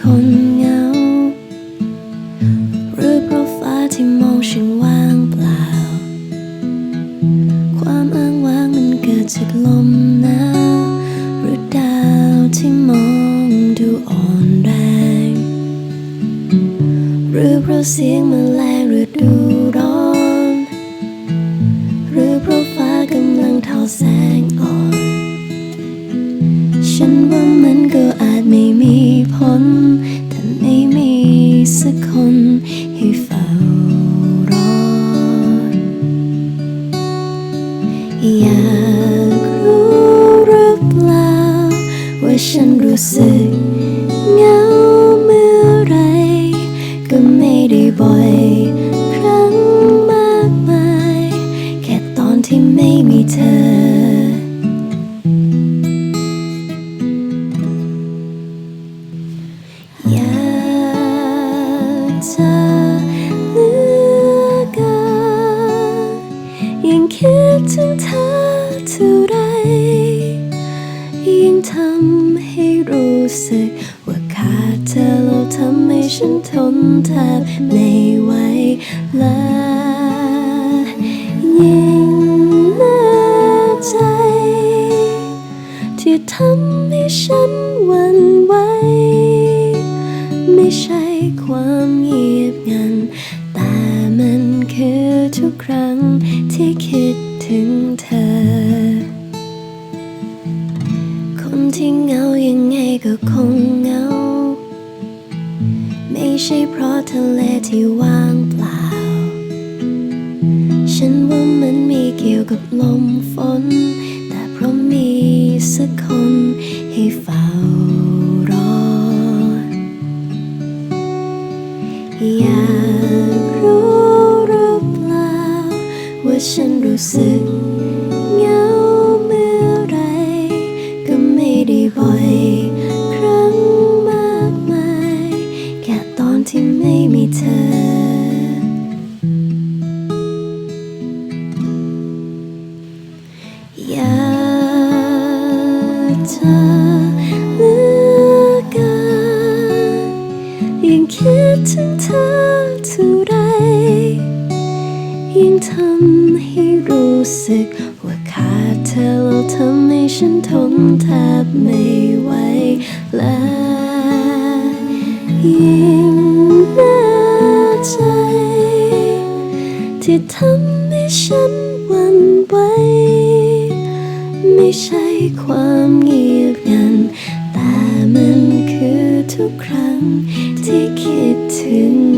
คนเหงา หรือเพราะฟ้าที่มองฉันว่างเปล่า ความอ้างว้างมันเกิดจากลมหนาวหรือดาวที่มองดูอ่อนแรง หรือเพราะเสียงแมลงหรือดูร้อน หรือเพราะฟ้ากำลังเทาแสงอ่อน ฉันว่ามันก็อาจไม่มี ผลถ้าไม่มีสักคนให้เฝ้ารอ อยากรู้หรือเปล่า ว่าฉันรู้สึกเหงาเมื่อไร ก็ไม่ได้บ่อย ครั้งมากมาย แค่ตอนที่ไม่มีเธอ ยิ่งคิดถึงเธอเท่าไร ยิ่งทำให้รู้สึกว่าขาดเธอแล้วทำให้ฉันทนแทบไม่ไหวและยิ่งแน่ใจ ที่ทำให้ฉันหวั่นไหวไม่ใช่ความเงียบงัน ที่เหงายังไงก็คงเหงา ไม่ใช่เพราะทะเลที่ว่างเปล่า ฉันว่ามันมีเกี่ยวกับลมฝน แต่เพราะมีสักคนให้เฝ้ารอ อยากรู้หรือเปล่าว่าฉันรู้สึกากจะเหลือเกินยิ่งคิดถึงเธอเท่าไร ยิ่งทำให้รู้สึกว่าขาดเธอแล้วทำให้ฉันทนแทบไม่ไหวและยิ่งแน่ใจ ที่ทำให้ฉันหวั่นไหว ไม่ใช่ความเงียบงัน แต่มันคือทุกครั้งที่คิดถึง